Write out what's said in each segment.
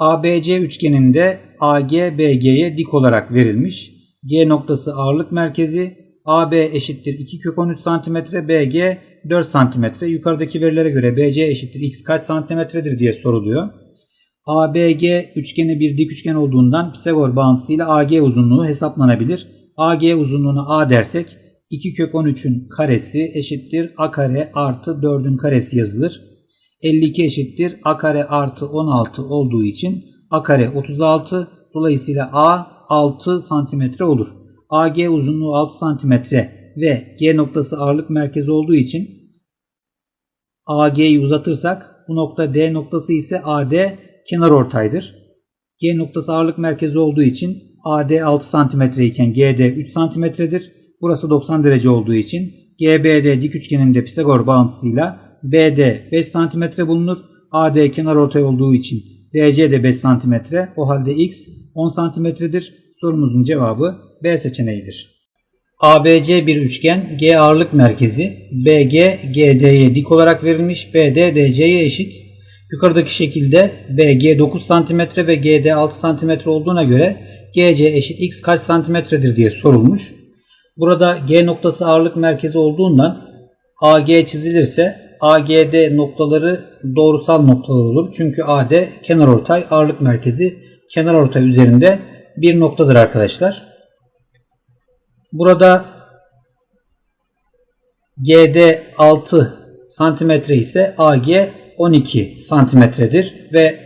ABC üçgeninde AG BG'ye dik olarak verilmiş. G noktası ağırlık merkezi. AB eşittir 2 kök 13 cm, BG 4 cm. Yukarıdaki verilere göre BC eşittir x kaç santimetredir diye soruluyor. ABG üçgeni bir dik üçgen olduğundan Pisagor bağıntısıyla AG uzunluğu hesaplanabilir. AG uzunluğuna A dersek 2 kök 13'ün karesi eşittir A kare artı 4'ün karesi yazılır. 52 eşittir A kare artı 16 olduğu için A kare 36 dolayısıyla A 6 santimetre olur. AG uzunluğu 6 santimetre ve G noktası ağırlık merkezi olduğu için AG'yi uzatırsak bu nokta D noktası ise AD kenar ortaydır. G noktası ağırlık merkezi olduğu için AD 6 cm iken GD 3 cm'dir. Burası 90 derece olduğu için GBD dik üçgeninde Pisagor bağıntısıyla BD 5 cm bulunur. AD kenar ortay olduğu için DC de 5 cm. O halde X 10 cm'dir. Sorumuzun cevabı B seçeneğidir. ABC bir üçgen G ağırlık merkezi BG GD'ye dik olarak verilmiş BD DC'ye eşit. Yukarıdaki şekilde BG 9 cm ve GD 6 cm olduğuna göre GC eşit x kaç santimetredir diye sorulmuş. Burada G noktası ağırlık merkezi olduğundan AG çizilirse AGD noktaları doğrusal noktalar olur. Çünkü AD kenarortay ağırlık merkezi kenarortay üzerinde bir noktadır arkadaşlar. Burada GD 6 santimetre ise AG 12 santimetredir ve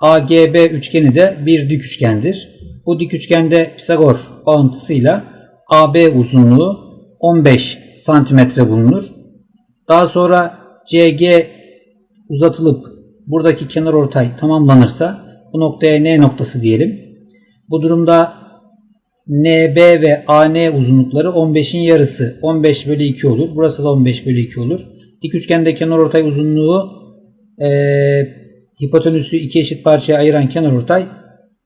AGB üçgeni de bir dik üçgendir. Bu dik üçgende Pisagor bağıntısıyla AB uzunluğu 15 santimetre bulunur. Daha sonra CG uzatılıp buradaki kenar ortay tamamlanırsa bu noktaya N noktası diyelim. Bu durumda NB ve AN uzunlukları 15'in yarısı 15 bölü 2 olur. Burası da 15 bölü 2 olur. Dik üçgende kenar ortay uzunluğu e, hipotenüsü iki eşit parçaya ayıran kenar ortay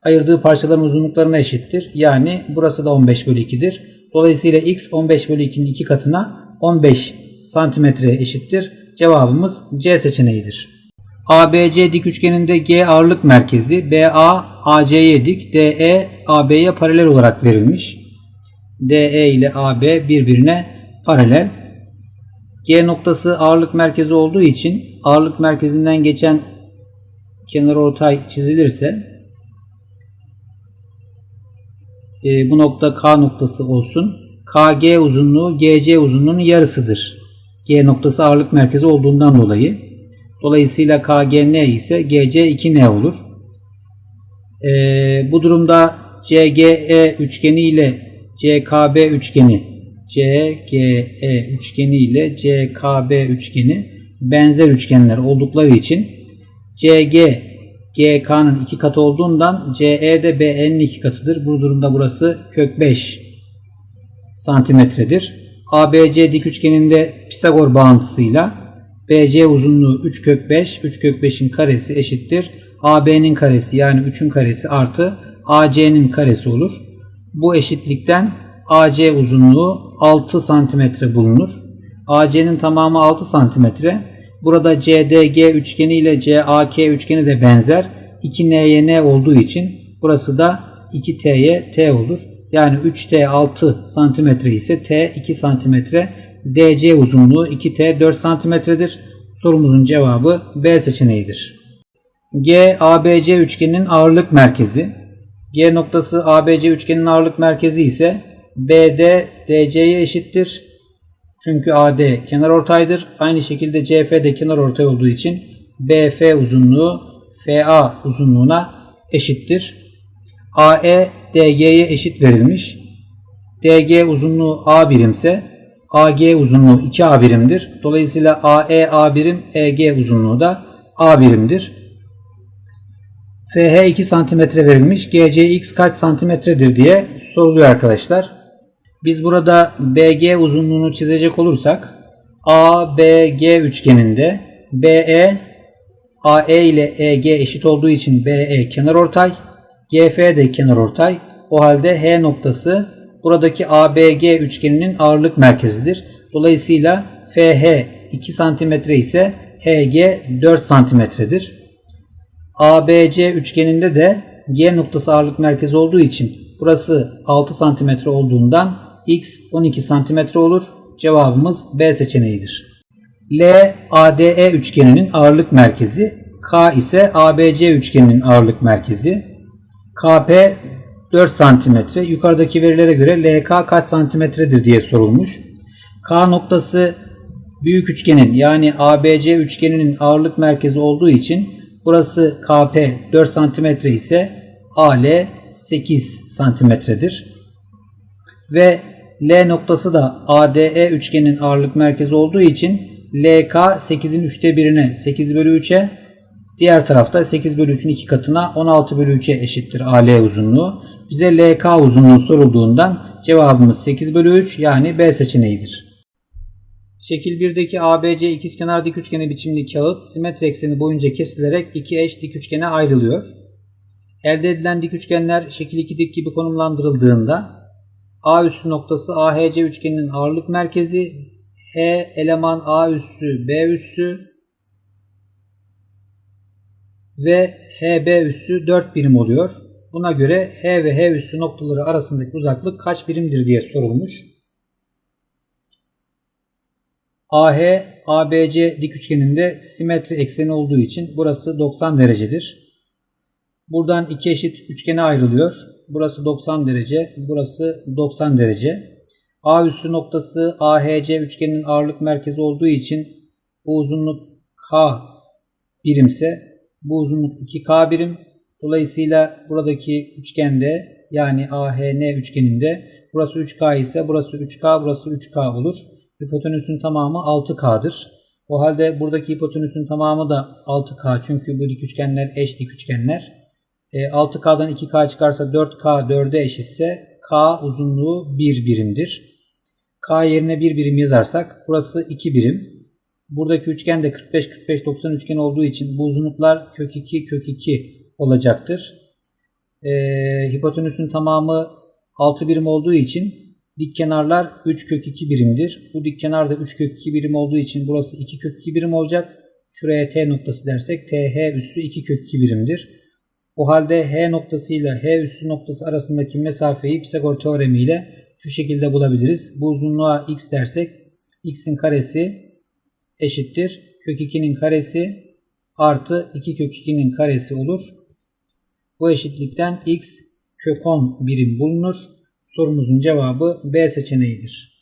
ayırdığı parçaların uzunluklarına eşittir. Yani burası da 15 bölü 2'dir. Dolayısıyla x 15 bölü 2'nin iki katına 15 santimetre eşittir. Cevabımız C seçeneğidir. ABC dik üçgeninde G ağırlık merkezi BA AC'ye dik, DE AB'ye paralel olarak verilmiş. DE ile AB birbirine paralel. G noktası ağırlık merkezi olduğu için ağırlık merkezinden geçen kenar ortay çizilirse e, bu nokta K noktası olsun. KG uzunluğu GC uzunluğunun yarısıdır. G noktası ağırlık merkezi olduğundan dolayı. Dolayısıyla KGN ise GC 2N olur. E, bu durumda CGE üçgeni ile CKB üçgeni CGE üçgeni ile CKB üçgeni benzer üçgenler oldukları için CG GK'nın iki katı olduğundan CE de BE'nin iki katıdır. Bu durumda burası kök 5 santimetredir. ABC dik üçgeninde Pisagor bağıntısıyla BC uzunluğu 3 kök 5, 3 kök 5'in karesi eşittir. AB'nin karesi yani 3'ün karesi artı AC'nin karesi olur. Bu eşitlikten AC uzunluğu 6 santimetre bulunur. AC'nin tamamı 6 santimetre. Burada CDG üçgeni ile CAK üçgeni de benzer. 2N'ye N olduğu için burası da 2T'ye T olur. Yani 3T 6 santimetre ise T 2 santimetre. DC uzunluğu 2T 4 santimetredir. Sorumuzun cevabı B seçeneğidir. G ABC üçgeninin ağırlık merkezi. G noktası ABC üçgeninin ağırlık merkezi ise BD DC'ye eşittir. Çünkü AD kenar ortaydır. Aynı şekilde CF de kenar ortay olduğu için BF uzunluğu FA uzunluğuna eşittir. AE DG'ye eşit verilmiş. DG uzunluğu A birimse AG uzunluğu 2A birimdir. Dolayısıyla AE A birim, EG uzunluğu da A birimdir. FH 2 santimetre verilmiş. GCX kaç santimetredir diye soruluyor arkadaşlar. Biz burada BG uzunluğunu çizecek olursak ABG üçgeninde BE AE ile EG eşit olduğu için BE kenarortay, GF de kenarortay. O halde H noktası buradaki ABG üçgeninin ağırlık merkezidir. Dolayısıyla FH 2 cm ise HG 4 cm'dir. ABC üçgeninde de G noktası ağırlık merkezi olduğu için burası 6 santimetre olduğundan X 12 santimetre olur. Cevabımız B seçeneğidir. L ADE üçgeninin ağırlık merkezi, K ise ABC üçgeninin ağırlık merkezi. KP 4 santimetre. Yukarıdaki verilere göre LK kaç santimetredir diye sorulmuş. K noktası büyük üçgenin yani ABC üçgeninin ağırlık merkezi olduğu için burası KP 4 santimetre ise AL 8 santimetredir. Ve L noktası da ADE üçgenin ağırlık merkezi olduğu için LK 8'in 3'te 1'ine 8 bölü 3'e diğer tarafta 8 bölü 3'ün 2 katına 16 bölü 3'e eşittir AL uzunluğu. Bize LK uzunluğu sorulduğundan cevabımız 8 bölü 3 yani B seçeneğidir. Şekil 1'deki ABC ikizkenar dik üçgeni biçimli kağıt simetri ekseni boyunca kesilerek iki eş dik üçgene ayrılıyor. Elde edilen dik üçgenler şekil 2'deki gibi konumlandırıldığında A üssü noktası AHC üçgeninin ağırlık merkezi, H eleman A üssü B üssü ve HB üssü 4 birim oluyor. Buna göre H ve H üssü noktaları arasındaki uzaklık kaç birimdir diye sorulmuş. AH ABC dik üçgeninde simetri ekseni olduğu için burası 90 derecedir. Buradan iki eşit üçgene ayrılıyor. Burası 90 derece, burası 90 derece. A üssü noktası AHC üçgeninin ağırlık merkezi olduğu için bu uzunluk K birimse bu uzunluk 2K birim. Dolayısıyla buradaki üçgende yani AHN üçgeninde burası 3K ise burası 3K, burası 3K olur. Hipotenüsün tamamı 6K'dır. O halde buradaki hipotenüsün tamamı da 6K çünkü bu dik üçgenler eş dik üçgenler. 6K'dan 2K çıkarsa 4K 4'e eşitse K uzunluğu 1 birimdir. K yerine 1 birim yazarsak burası 2 birim. Buradaki üçgen de 45-45-90 üçgen olduğu için bu uzunluklar kök 2 kök 2 olacaktır. Ee, hipotenüsün tamamı 6 birim olduğu için dik kenarlar 3 kök 2 birimdir. Bu dik kenar da 3 kök 2 birim olduğu için burası 2 kök 2 birim olacak. Şuraya T noktası dersek TH üssü 2 kök 2 birimdir. O halde H noktası ile H üssü noktası arasındaki mesafeyi Pisagor teoremi ile şu şekilde bulabiliriz. Bu uzunluğa x dersek x'in karesi eşittir. Kök 2'nin karesi artı 2 kök 2'nin karesi olur. Bu eşitlikten x kök 10 birim bulunur. Sorumuzun cevabı B seçeneğidir.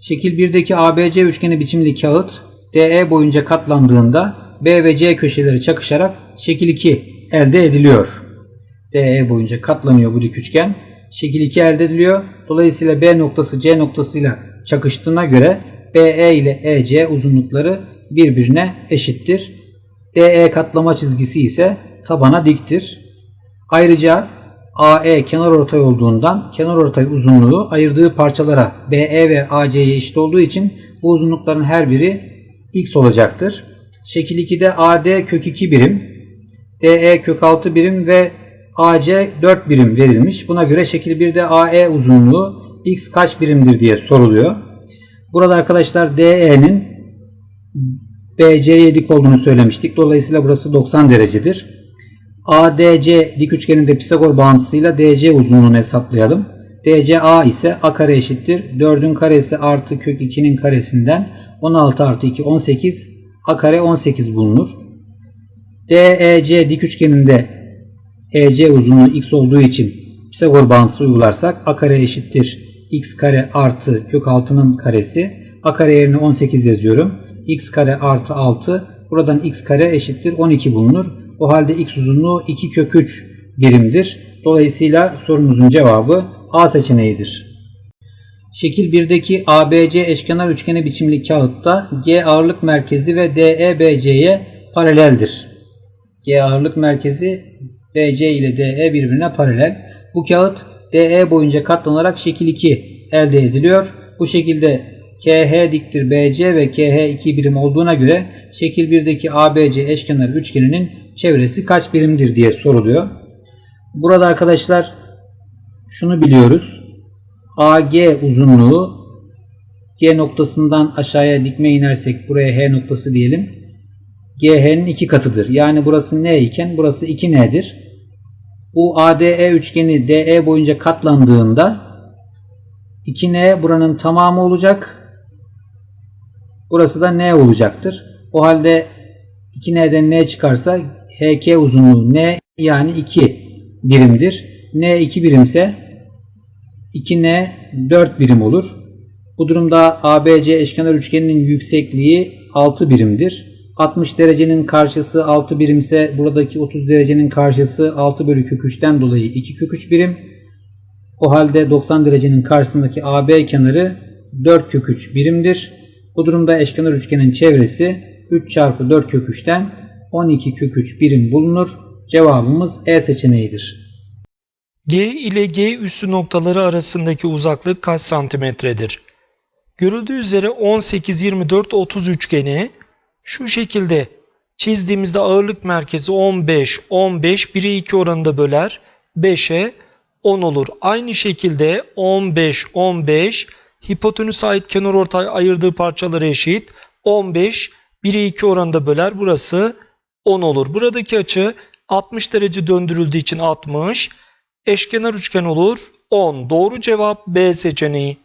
Şekil 1'deki ABC üçgeni biçimli kağıt DE boyunca katlandığında B ve C köşeleri çakışarak şekil 2 elde ediliyor. DE boyunca katlanıyor bu dik üçgen. Şekil 2 elde ediliyor. Dolayısıyla B noktası C noktasıyla çakıştığına göre BE ile EC uzunlukları birbirine eşittir. DE katlama çizgisi ise tabana diktir. Ayrıca AE kenar ortay olduğundan kenar ortay uzunluğu ayırdığı parçalara BE ve AC'ye eşit olduğu için bu uzunlukların her biri x olacaktır. Şekil 2'de AD kök 2 birim, DE kök 6 birim ve AC 4 birim verilmiş. Buna göre şekil 1'de AE uzunluğu x kaç birimdir diye soruluyor. Burada arkadaşlar DE'nin BC'ye dik olduğunu söylemiştik. Dolayısıyla burası 90 derecedir. ADC dik üçgeninde Pisagor bağıntısıyla DC uzunluğunu hesaplayalım. DC A ise A kare eşittir. 4'ün karesi artı kök 2'nin karesinden 16 artı 2 18. A kare 18 bulunur. DEC dik üçgeninde EC uzunluğu x olduğu için Pisagor bağıntısı uygularsak A kare eşittir. X kare artı kök 6'nın karesi. A kare yerine 18 yazıyorum. x kare artı 6. Buradan x kare eşittir 12 bulunur. O halde x uzunluğu 2 kök 3 birimdir. Dolayısıyla sorumuzun cevabı A seçeneğidir. Şekil 1'deki ABC eşkenar üçgeni biçimli kağıtta G ağırlık merkezi ve DE BC'ye paraleldir. G ağırlık merkezi BC ile DE birbirine paralel. Bu kağıt DE boyunca katlanarak şekil 2 elde ediliyor. Bu şekilde KH diktir BC ve KH 2 birim olduğuna göre şekil 1'deki ABC eşkenar üçgeninin çevresi kaç birimdir diye soruluyor. Burada arkadaşlar şunu biliyoruz. AG uzunluğu G noktasından aşağıya dikme inersek buraya H noktası diyelim. GH'nin iki katıdır. Yani burası N iken burası 2N'dir. Bu ADE üçgeni DE boyunca katlandığında 2N buranın tamamı olacak. Burası da N olacaktır. O halde 2N'den N çıkarsa HK uzunluğu N yani 2 birimdir. N 2 birimse 2N 4 birim olur. Bu durumda ABC eşkenar üçgeninin yüksekliği 6 birimdir. 60 derecenin karşısı 6 birimse buradaki 30 derecenin karşısı 6 bölü kök 3'ten dolayı 2 kök 3 birim. O halde 90 derecenin karşısındaki AB kenarı 4 kök 3 birimdir. Bu durumda eşkenar üçgenin çevresi 3 çarpı 4 kök 3'ten 12 kök 3 birim bulunur. Cevabımız E seçeneğidir. G ile G üssü noktaları arasındaki uzaklık kaç santimetredir? Görüldüğü üzere 18, 24, 30 üçgeni şu şekilde çizdiğimizde ağırlık merkezi 15, 15, 1'e 2 oranında böler. 5'e 10 olur. Aynı şekilde 15, 15, hipotenüse ait kenar ortay ayırdığı parçaları eşit. 15, 1'e 2 oranında böler. Burası 10 olur. Buradaki açı 60 derece döndürüldüğü için 60. Eşkenar üçgen olur 10. Doğru cevap B seçeneği.